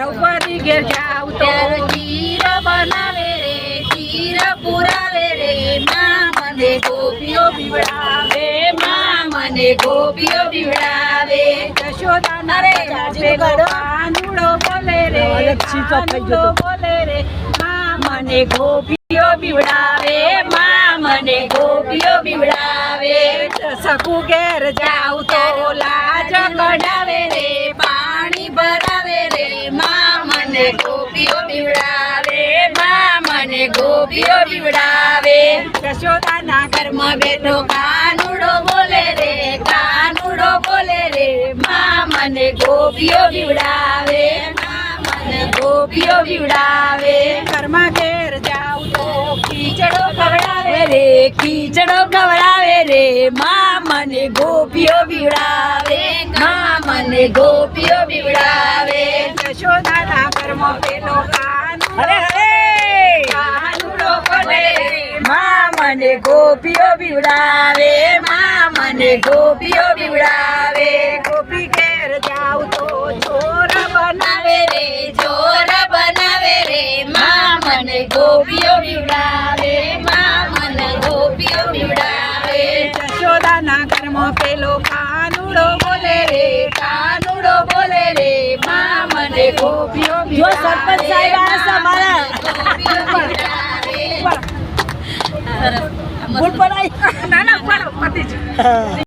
દ્રૌપદી ઘેર જાવ તો. ચીર બનાવે રે ચીર પુરાવે રે માં મને ગોપીઓ બીવડાવે માં મને ગોપીઓ પીવડાવે. યશોદા નરે. કાનુડો બોલે રે કાનુડો બોલે રે માં મને ગોપીઓ પીવડાવે માં મને ગોપીઓ પીવડાવે. સકુ ઘેર જાવ તો લાજ કઢાવે રે મને ગોપીઓ બીવડાવે માં મને ગોપીઓ બીવડાવે યશોદાના ઘરમાં બેઠો કાનુડો બોલે રે કાનુડો બોલે રે માં મને ગોપીઓ બીવડાવે મને ગોપીઓ બીવડાવે ઘરમાં ઘેર જાવ તો ખીચડો ખવડાવે રે ખીચડો ખવડાવે રે માં મને ગોપીઓ બીવડાવે માં મને ગોપીઓ બીવડાવે મને ગોપીઓ બીવડાવે માં મને ગોપીઓ બીવડાવે. ગોપી ઘેર જાવ તો ચોર બનાવે રે, ચોર બનાવે રે. માં મને ગોપીઓ બીવડાવે માં મને ગોપીઓ બીવડાવે. યશોદાના ઘરમાં પેલો કાનુડો બોલે રે કાનુડો ભૂલ પડાય ના ના પડો પતી જ હા.